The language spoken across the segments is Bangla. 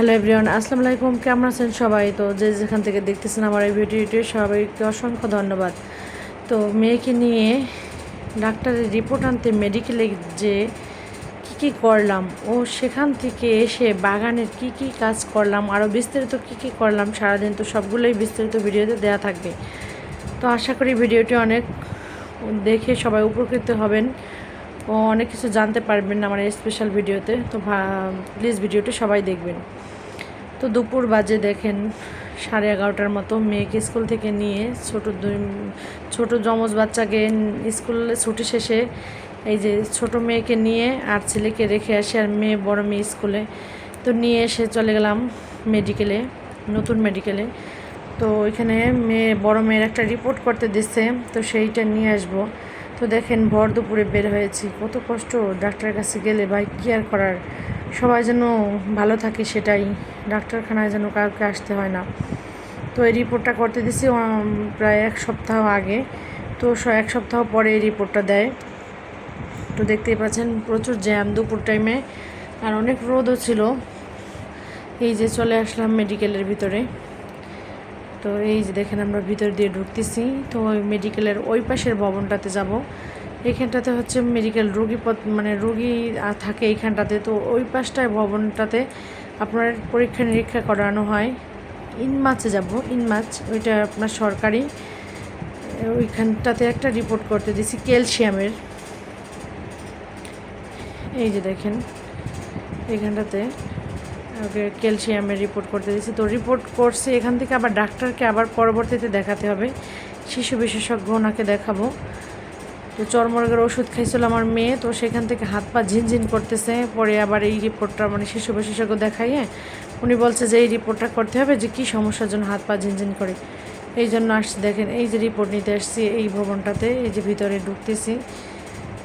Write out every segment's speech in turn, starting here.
হ্যালো এভরিওয়ান আসসালামু আলাইকুম কেমন আছেন সবাই? তো যে যেখান থেকে দেখতেছেন আমার এই ভিডিওটি সবাইকে অসংখ্য ধন্যবাদ। তো মেয়েকে নিয়ে ডাক্তারের রিপোর্ট আনতে মেডিকেলে যে কী কী করলাম, ও সেখান থেকে এসে বাগানের কি কি কাজ করলাম আরও বিস্তারিত কি কি করলাম, সারাদিন তো সবগুলোই বিস্তারিত ভিডিওতে দেওয়া থাকবে। তো আশা করি ভিডিওটি অনেক দেখে সবাই উপকৃত হবেন ও অনেক কিছু জানতে পারবেন আমার স্পেশাল ভিডিওতে তো। প্লিজ ভিডিওটি সবাই দেখবেন। তো দুপুর বাজে দেখেন, সাড়ে এগারোটার মতো মেয়েকে স্কুল থেকে নিয়ে ছোট দুই, ছোট যমজ বাচ্চাকে স্কুল ছুটি শেষে এই যে ছোট মেয়েকে নিয়ে আর ছেলেকে রেখে আসি আর মেয়ে বড় মেয়ে স্কুলে। তো নিয়ে এসে চলে গেলাম মেডিকেলে নতুন মেডিকেলে তো ওইখানে মেয়ে, বড় মেয়ের একটা রিপোর্ট করতে দিচ্ছে, তো সেইটা নিয়ে আসব। তো দেখেন ভর দুপুরে বের হয়েছি, কত কষ্ট, ডাক্তারের কাছে গেলে ভাই কী আর করার? সবাই যেন ভালো থাকে সেটাই। ডাক্তারখানায় যেন কাউকে আসতে হয় না। তো এই রিপোর্টটা করতে দিছি প্রায় এক সপ্তাহ আগে। তো এক সপ্তাহ পরে এই রিপোর্টটা দেয়। তো দেখতেই পাচ্ছেন, প্রচুর জ্যাম দুপুর টাইমে আর অনেক রোদও ছিল। এই যে চলে আসলাম মেডিকেলের ভিতরে। তো এই যে দেখেন আমরা ভিতর দিয়ে ঢুকতেছি। তো ওই মেডিকেলের ওই পাশের ভবনটাতে যাব। এইখানটাতে হচ্ছে মেডিকেল রুগী মানে রোগী থাকে এইখানটাতে। তো ওই পাশটায় ভবনটাতে আপনার পরীক্ষা নিরীক্ষা করানো হয়। ইনমাচে যাব ইনমাচ ওইটা আপনার সরকারি। ওইখানটাতে একটা রিপোর্ট করতে দিছি, ক্যালসিয়ামের। এই যে দেখেন, এইখানটাতে ওকে ক্যালসিয়ামের রিপোর্ট করতে দিয়েছি তো রিপোর্ট করছে, এখান থেকে আবার ডাক্তারকে আবার পরবর্তীতে দেখাতে হবে। শিশু বিশেষজ্ঞ ওনাকে দেখাবো। তো চর্মরোগের ওষুধ খাইছিল আমার মেয়ে, তো সেখান থেকে হাত পা ঝিনঝিন করতেছে। পরে আবার এই রিপোর্টটা মানে শিশু বিশেষজ্ঞ দেখাইয়ে উনি বলছে যে এই রিপোর্টটা করতে হবে যে কী সমস্যার জন্য হাত পা ঝিনঝিন করে। এই জন্য আসছি, দেখেন, এই যে রিপোর্ট নিতে আসছি এই ভবনটাতে, এই যে ভিতরে ঢুকতেছি।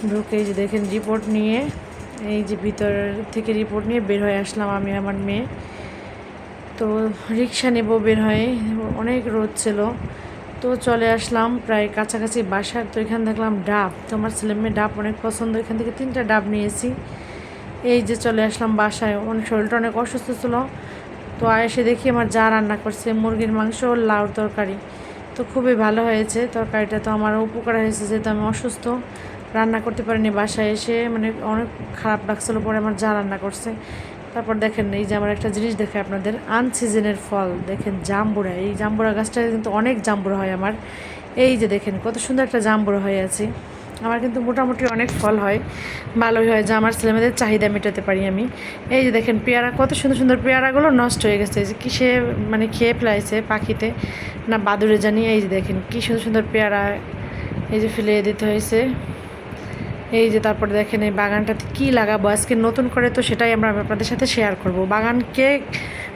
ঢুকে এই যে দেখেন রিপোর্ট নিয়ে, এই যে ভিতর থেকে রিপোর্ট নিয়ে বের হয়ে আসলাম আমি আমার মেয়ে। তো রিক্সা নেব বের হয়ে, অনেক রোদ ছিল। তো চলে আসলাম প্রায় কাছাকাছি বাসার তো এখানে দেখলাম ডাব। তো আমার ছেলে মেয়ে ডাব অনেক পছন্দ। এখান থেকে তিনটা ডাব নিয়েছি। এই যে চলে আসলাম বাসায়। অনেক শরীরটা অনেক অসুস্থ ছিল। তো এসে দেখি আমার যা রান্না করছে। মুরগির মাংস ও লাউ তরকারি। তো খুবই ভালো হয়েছে। তরকারিটা তো আমার উপকার হয়েছে যেহেতু আমি অসুস্থ। রান্না করতে পারিনি বাসায় এসে। মানে অনেক খারাপ লাগছিল পরে আমার যা রান্না করছে। তারপর দেখেন এই যে আমার একটা জিনিস দেখে আপনাদের আনসিজনের ফল। দেখেন জাম্বুরা, এই জাম্বুরা গাছটা কিন্তু অনেক জাম্বুরা হয় আমার। এই যে দেখেন কত সুন্দর একটা জাম্বুরা হয়ে আছে। আমার কিন্তু মোটামুটি অনেক ফল হয়, ভালোই হয়। যে আমার ছেলেমেয়েদের চাহিদা মেটাতে পারি আমি। এই যে দেখেন পেয়ারা, কত সুন্দর সুন্দর পেয়ারাগুলো নষ্ট হয়ে গেছে। এই যে কিসে মানে খেয়ে ফেলাইছে পাখিতে, না বাদুরে জানি। এই যে দেখেন কী সুন্দর সুন্দর পেয়ারা এই যে ফেলে দিতে হয়েছে। এই যে তারপরে দেখেন এই বাগানটাতে কী লাগাবো? আজকে নতুন করে তো সেটাই আমরা আপনাদের সাথে শেয়ার করব। বাগানকে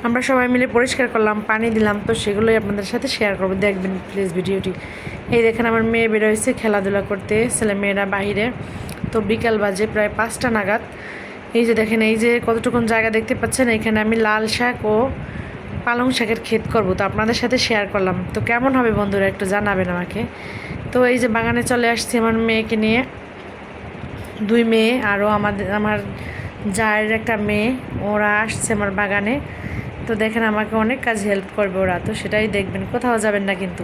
আমরা সবাই মিলে পরিষ্কার করলাম, পানি দিলাম, তো সেগুলোই আপনাদের সাথে শেয়ার করব। দেখবেন প্লিজ ভিডিওটি। এই দেখেন আমার মেয়ে বেরোয়েছে খেলাধুলা করতে, ছেলে মেয়েরা বাহিরে তো বিকাল বাজে প্রায় পাঁচটা নাগাদ। এই যে দেখেন, এই যে কতটুকুন জায়গা দেখতে পাচ্ছেন, এখানে আমি লাল শাক ও পালং শাকের ক্ষেত করব। তো আপনাদের সাথে শেয়ার করলাম। তো কেমন হবে বন্ধুরা একটু জানাবেন আমাকে। তো এই যে বাগানে চলে আসছি আমার মেয়েকে নিয়ে। দুই মেয়ে, আরও আমাদের, আমার জায়ের একটা মেয়ে, ওরা আসছে আমার বাগানে। তো দেখেন আমাকে অনেক কাজ হেল্প করবে ওরা, তো সেটাই দেখবেন, কোথাও যাবেন না কিন্তু।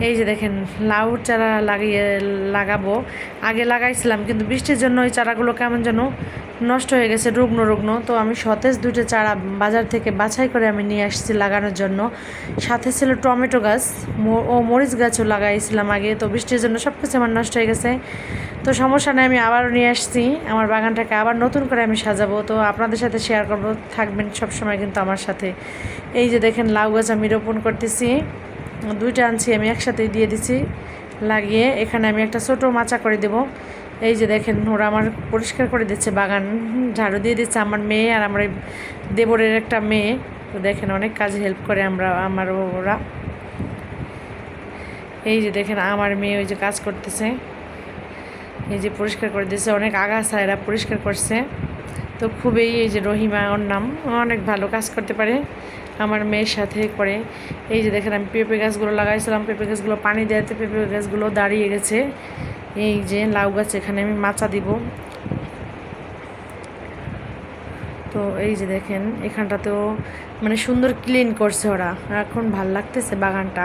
এই যে দেখেন, লাউর চারা লাগিয়ে লাগাবো। আগে লাগাইছিলাম, কিন্তু বৃষ্টির জন্য ওই চারাগুলো কেমন যেন নষ্ট হয়ে গেছে, রুগ্ন রুগ্ন। তো আমি সতেজ দুটো চারা বাজার থেকে বাছাই করে আমি নিয়ে আসছি লাগানোর জন্য। সাথে ছিল টমেটো গাছ ও মরিচ গাছও লাগাইছিলাম আগে। তো বৃষ্টির জন্য সব কিছু আমার নষ্ট হয়ে গেছে। তো সমস্যা নেই, আমি আবারও নিয়ে আসছি। আমার বাগানটাকে আবার নতুন করে আমি সাজাবো। তো আপনাদের সাথে শেয়ার করব, থাকবেন সব সময় কিন্তু আমার সাথে। এই যে দেখেন, লাউ গাছ আমি রোপণ করতেছি। দুইটা আনছি, আমি একসাথেই দিয়ে দিছি। লাগিয়ে এখানে আমি একটা ছোটো মাচা করে দেব। এই যে দেখেন, ওরা আমার পরিষ্কার করে দিচ্ছে বাগান, ঝাড়ু দিয়ে দিচ্ছে আমার মেয়ে আর আমার দেবরের একটা মেয়ে। তো দেখেন, অনেক কাজে হেল্প করে আমরা আমার ওরা। এই যে দেখেন, আমার মেয়ে ওই যে কাজ করতেছে। এই যে পরিষ্কার করে দিয়েছে, অনেক আগাছা এরা পরিষ্কার করছে। তো খুবই এই যে রহিমা, ওর নাম অনেক ভালো কাজ করতে পারে, আমার মেয়ের সাথে করে। এই যে দেখেন, আমি পেঁপে গাছগুলো লাগাইছিলাম, পেঁপে গাছগুলো পানি দেওয়াতে পেঁপে গাছগুলো দাঁড়িয়ে গেছে। এই যে লাউ গাছ, এখানে আমি মাচা দিব। তো এই যে দেখেন, এখানটাতেও মানে সুন্দর ক্লিন করছে ওরা। এখন ভালো লাগতেছে বাগানটা।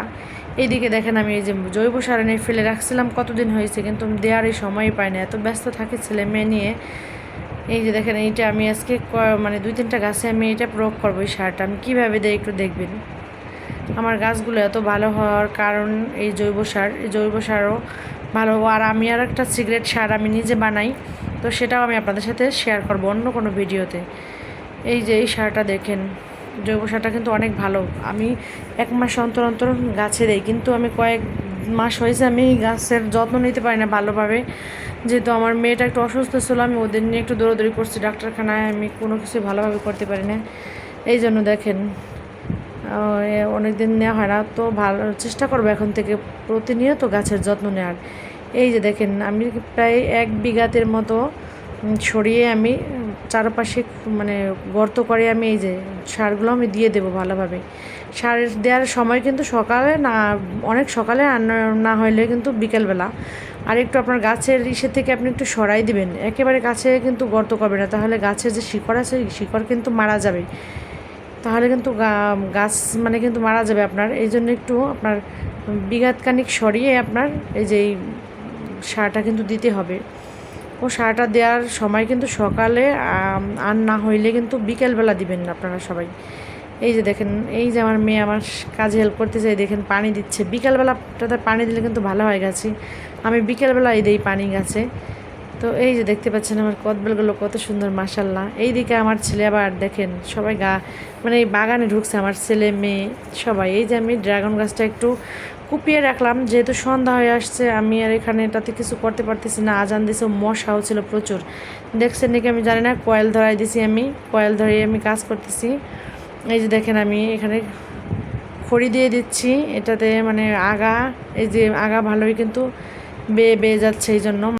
এইদিকে দেখেন আমি এই যে জৈব সার এনে ফেলে রাখছিলাম, কতদিন হয়েছে কিন্তু দেওয়ার এই সময় পাই না এত ব্যস্ত থাকে ছেলে মেয়ে নিয়ে। এই যে দেখেন, এইটা আমি আজকে মানে দুই তিনটা গাছে আমি এটা প্রয়োগ করব এই সারটা। আমি কীভাবে দেয় একটু দেখবেন। আমার গাছগুলো এত ভালো হওয়ার কারণ এই জৈব সার। এই জৈব সারও ভালো, আর আমি আর একটা সিগারেট সার আমি নিজে বানাই, তো সেটাও আমি আপনাদের সাথে শেয়ার করব অন্য কোনো ভিডিওতে। এই যে এই সারটা দেখেন, জৈব সারটা কিন্তু অনেক ভালো। আমি এক মাস অন্তর অন্তর গাছে দেই, কিন্তু আমি কয়েক মাস হয়েছে আমি গাছের যত্ন নিতে পারি না ভালোভাবে। যেহেতু আমার মেয়েটা একটু অসুস্থ ছিল, আমি ওদের নিয়ে একটু দৌড়াদৌড়ি করছি, ডাক্তারখানায় আমি কোনো কিছু ভালোভাবে করতে পারি না। এই জন্য দেখেন অনেক দিন নেওয়া হয় না। তো ভালো, চেষ্টা করব এখন থেকে প্রতিনিয়ত গাছের যত্ন নেওয়ার। এই যে দেখেন, আমি প্রায় এক বিঘাতের মতো সরিয়ে আমি, চারপাশে মানে গর্ত করে আমি এই যে সারগুলো আমি দিয়ে দেবো ভালোভাবে। সার দেওয়ার সময় কিন্তু সকালে না, অনেক সকালে আর না হইলে কিন্তু বিকেলবেলা। আর একটু আপনার গাছের ইসে থেকে আপনি একটু সরাই দিবেন। একেবারে গাছে কিন্তু গর্ত করবে না। তাহলে গাছের যে শিকড় আছে, শিকড় কিন্তু মারা যাবে। তাহলে কিন্তু গাছ মানে কিন্তু মারা যাবে আপনার। এই জন্য একটু আপনার বিঘাত কানিক সরিয়ে আপনার এই যে সারটা কিন্তু দিতে হবে। ও সারটা দেওয়ার সময় কিন্তু সকালে আর না হইলে কিন্তু বিকেলবেলা দিবেন আপনারা সবাই। এই যে দেখেন, এই যে আমার মেয়ে আমার কাজে হেল্প করতে চাই দেখেন পানি দিচ্ছে। বিকেলবেলাটাতে পানি দিলে কিন্তু ভালো হয় গাছে। আমি বিকেলবেলায় দিই পানি গাছে। তো এই যে দেখতে পাচ্ছেন আমার কদবেলগুলো কত সুন্দর মাসাল্লাহ এইদিকে আমার ছেলে আবার দেখেন, সবাই গা মানে এই বাগানে ঢুকছে আমার ছেলে, মেয়ে, সবাই। এই যে আমি ড্রাগন গাছটা একটু কুপিয়ে রাখলাম, যেহেতু সন্ধ্যা হয়ে আসছে, আমি আর এখানে এটাতে কিছু করতে পারতেছি না, আজান দিছে, মশাও ছিল প্রচুর। দেখছেন নাকি আমি জানি না, কয়েল ধরাই দিছি আমি, কয়েল ধরিয়ে আমি কাজ করতেছি। এই যে দেখেন আমি এখানে খড়ি দিয়ে দিচ্ছি, এটাতে মানে আগা, এই যে আগা ভালোই কিন্তু বেয়ে বেয়ে যাচ্ছে এই জন্য